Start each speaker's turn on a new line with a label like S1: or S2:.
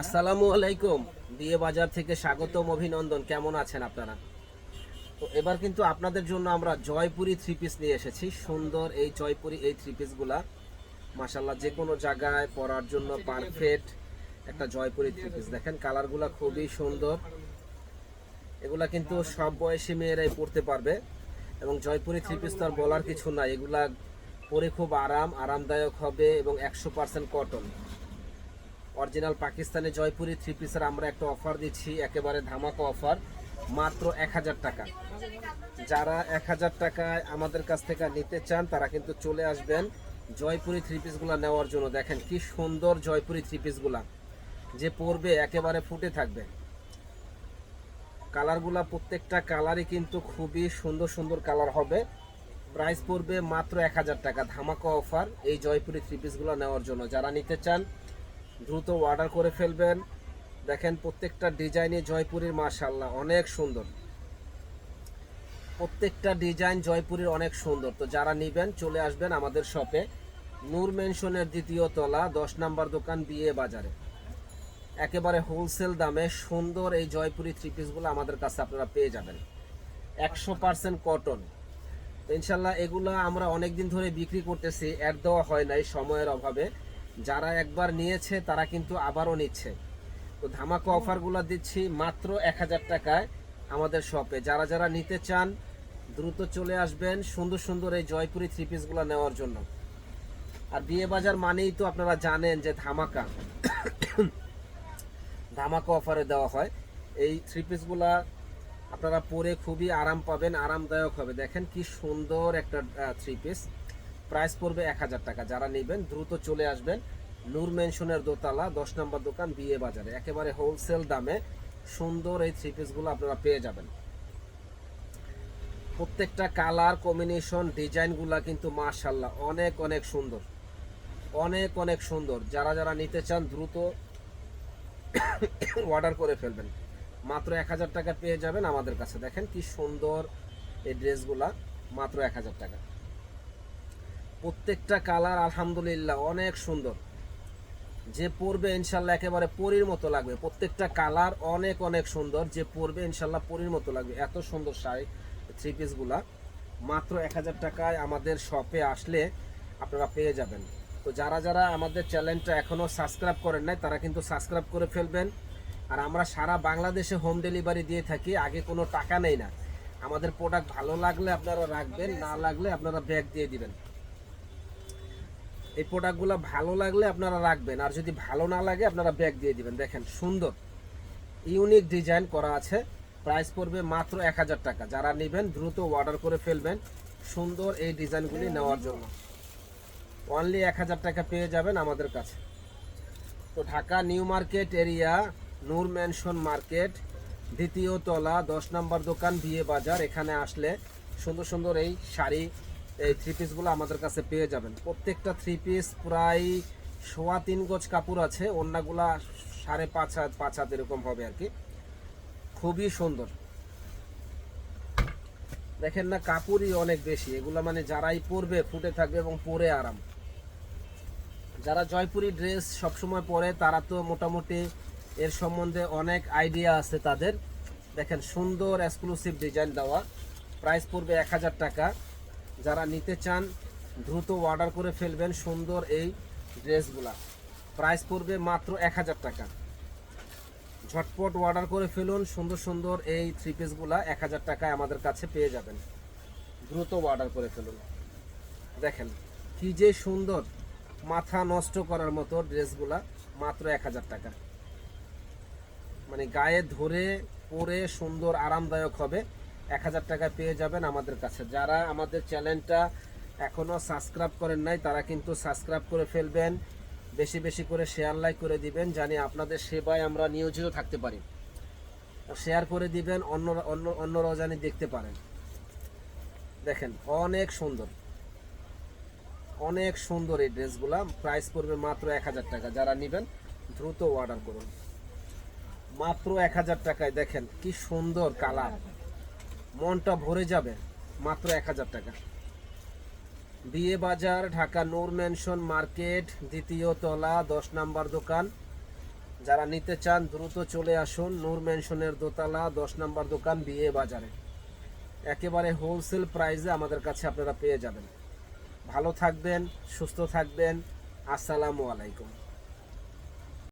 S1: আসসালামু আলাইকুম। বিয়ে বাজার থেকে স্বাগতম, অভিনন্দন। কেমন আছেন আপনারা? তো এবার কিন্তু আপনাদের জন্য আমরা জয়পুরি থ্রি পিস নিয়ে এসেছি। সুন্দর এই জয়পুরি এই থ্রি পিসগুলা মাসাল্লাহ যে কোনো জায়গায় পরার জন্য পারফেক্ট একটা জয়পুরি থ্রি পিস দেখেন কালারগুলা খুবই সুন্দর। এগুলা কিন্তু সব বয়সী মেয়েরাই পরতে পারবে। এবং জয়পুরি থ্রি পিস তো আর বলার কিছু নাই। এগুলা পরে খুব আরাম, আরামদায়ক হবে এবং একশো percent cotton original Pakistani Jaipuri three পিসের আমরা একটা অফার দিচ্ছি, একেবারে ধামাকা অফার মাত্র এক হাজার টাকা। যারা এক হাজার টাকায় আমাদের কাছ থেকে নিতে চান, তারা কিন্তু চলে আসবেন জয়পুরি থ্রি পিসগুলো নেওয়ার জন্য। দেখেন কি সুন্দর জয়পুরি থ্রি পিসগুলা যে পরবে, একেবারে ফুটে থাকবে। কালারগুলা প্রত্যেকটা কালারই কিন্তু খুবই সুন্দর সুন্দর কালার হবে। প্রাইস পড়বে মাত্র এক হাজার টাকা, ধামাকা অফার এই জয়পুরি থ্রি পিসগুলো নেওয়ার জন্য। যারা নিতে চান দ্রুত অর্ডার করে ফেলবেন। দেখেন প্রত্যেকটা ডিজাইনে জয়পুরীর মার্শাল্লাহ অনেক সুন্দর। প্রত্যেকটা ডিজাইন জয়পুরীর অনেক সুন্দর। তো যারা নেবেন, চলে আসবেন আমাদের শপে নূর মেনশনের দ্বিতীয় তলা, দশ নাম্বার দোকান, বিয়ে বাজারে। একেবারে হোলসেল দামে সুন্দর এই জয়পুরি থ্রি পিসগুলো আমাদের কাছে আপনারা পেয়ে যাবেন। একশো পার্সেন্ট কটন ইনশাল্লাহ এগুলো আমরা অনেক দিন ধরে বিক্রি করতেছি অ্যাড দেওয়া হয় নাই সময়ের অভাবে। যারা একবার নিয়েছে, তারা কিন্তু আবারও নিচ্ছে। তো ধামাকা অফারগুলো দিচ্ছি মাত্র এক হাজার টাকায় আমাদের শপে। যারা যারা নিতে চান, দ্রুত চলে আসবেন সুন্দর সুন্দর এই জয়পুরি থ্রি পিসগুলো নেওয়ার জন্য। আর বিয়ে বাজার মানেই তো আপনারা জানেন যে ধামাকা। ধামাকা অফারে দেওয়া হয়। এই থ্রি পিসগুলা আপনারা পরে খুবই আরাম পাবেন, আরামদায়ক হবে। দেখেন কি সুন্দর একটা থ্রি পিস প্রাইস পড়বে এক হাজার টাকা। যারা নেবেন, দ্রুত চলে আসবেন নূর মেনশনের দোতলা, দশ নম্বর দোকান, বিয়ে বাজারে। একেবারে হোলসেল দামে সুন্দর এই থ্রি পিসগুলো আপনারা পেয়ে যাবেন। প্রত্যেকটা কালার কম্বিনেশন ডিজাইনগুলা কিন্তু মাশাল্লাহ অনেক অনেক সুন্দর। অনেক অনেক সুন্দর। যারা যারা নিতে চান, দ্রুত অর্ডার করে ফেলবেন। মাত্র এক হাজার টাকা পেয়ে যাবেন আমাদের কাছে। দেখেন কি সুন্দর এই ড্রেসগুলা মাত্র এক হাজার টাকা। প্রত্যেকটা কালার আলহামদুলিল্লাহ অনেক সুন্দর। যে পরবে ইনশাল্লাহ একেবারে পরীর মতো লাগবে। প্রত্যেকটা কালার অনেক অনেক সুন্দর। যে পরবে ইনশাল্লাহ পরীর মতো লাগবে। এত সুন্দর শাড়ি থ্রি পিসগুলা মাত্র এক হাজার টাকায় আমাদের শপে আসলে আপনারা পেয়ে যাবেন। তো যারা যারা আমাদের চ্যানেলটা এখনও সাবস্ক্রাইব করেন নাই, তারা কিন্তু সাবস্ক্রাইব করে ফেলবেন। আর আমরা সারা বাংলাদেশে হোম ডেলিভারি দিয়ে থাকি, আগে কোনো টাকা নেই না। আমাদের প্রোডাক্ট ভালো লাগলে আপনারা রাখবেন, না লাগলে আপনারা ব্যাগ দিয়ে দিবেন। এই প্রোডাক্টগুলো ভালো লাগলে আপনারা রাখবেন। আর যদি ভালো না লাগে, আপনারা ব্যাগ দিয়ে দিবেন। দেখেন, সুন্দর। ইউনিক ডিজাইন করা আছে। প্রাইস পড়বে মাত্র এক হাজার টাকা। যারা নেবেন, দ্রুত অর্ডার করে ফেলবেন। সুন্দর এই ডিজাইনগুলি নেওয়ার জন্য। অনলি এক হাজার টাকা পেয়ে যাবেন আমাদের কাছে। তো Dhaka new market area, Noor mansion market, দ্বিতীয় তলা, দশ নম্বর দোকান, বিয়ে বাজার। এখানে আসলে সুন্দর সুন্দর এই শাড়ি এই থ্রি পিসগুলো আমাদের কাছে পেয়ে যাবেন। প্রত্যেকটা থ্রি পিস প্রায় সোয়া তিন গজ কাপড় আছে অন্যগুলা সাড়ে পাঁচ হাত পাঁচ হাত এরকম হবে আর কি। খুবই সুন্দর। দেখেন না, কাপড়ই অনেক বেশি। এগুলো মানে যারাই পরবে, ফুটে থাকবে এবং পরে আরাম। যারা জয়পুরি ড্রেস সবসময় পরে, তারা তো মোটামুটি এর সম্বন্ধে অনেক আইডিয়া আছে তাদের। দেখেন, সুন্দর এক্সক্লুসিভ ডিজাইন দেওয়া। প্রাইস পড়বে এক হাজার টাকা। যারা নিতে চান, দ্রুত অর্ডার করে ফেলবেন সুন্দর এই ড্রেসগুলা। প্রাইস পড়বে মাত্র এক হাজার টাকা। ঝটপট অর্ডার করে ফেলুন, সুন্দর সুন্দর এই থ্রি পিসগুলা এক হাজার টাকায় আমাদের কাছে পেয়ে যাবেন। দ্রুত অর্ডার করে ফেলুন। দেখেন, কি যে সুন্দর মাথা নষ্ট করার মতো ড্রেসগুলা, মাত্র এক হাজার টাকা। মানে গায়ে ধরে পরে সুন্দর আরামদায়ক হবে। এক হাজার টাকায় পেয়ে যাবেন আমাদের কাছে। যারা আমাদের চ্যানেলটা এখনও সাবস্ক্রাইব করেন নাই, তারা কিন্তু সাবস্ক্রাইব করে ফেলবেন, বেশি বেশি করে শেয়ার লাইক করে দিবেন, জানি আপনাদের সেবায় আমরা নিয়োজিত থাকতে পারি। শেয়ার করে দিবেন, অন্য অন্য অন্যরাও জানি দেখতে পারেন। দেখেন, অনেক সুন্দর। অনেক সুন্দর এই ড্রেসগুলা, প্রাইস পড়বে মাত্র এক হাজার টাকা। যারা নেবেন, দ্রুত অর্ডার করুন। মাত্র এক হাজার টাকায়, দেখেন কি সুন্দর কালার। মনটা ভরে যাবে মাত্র এক হাজার টাকা। বিয়ে বাজার, ঢাকা নূর ম্যানশন মার্কেট, দ্বিতীয় তলা, দশ নাম্বার দোকান। যারা নিতে চান, দ্রুত চলে আসুন নূর মেনশনের দোতলা, দশ নাম্বার দোকান বিয়ে বাজারে। একেবারে হোলসেল প্রাইসে আমাদের কাছে আপনারা পেয়ে যাবেন। ভালো থাকবেন, সুস্থ থাকবেন। আসসালামু আলাইকুম।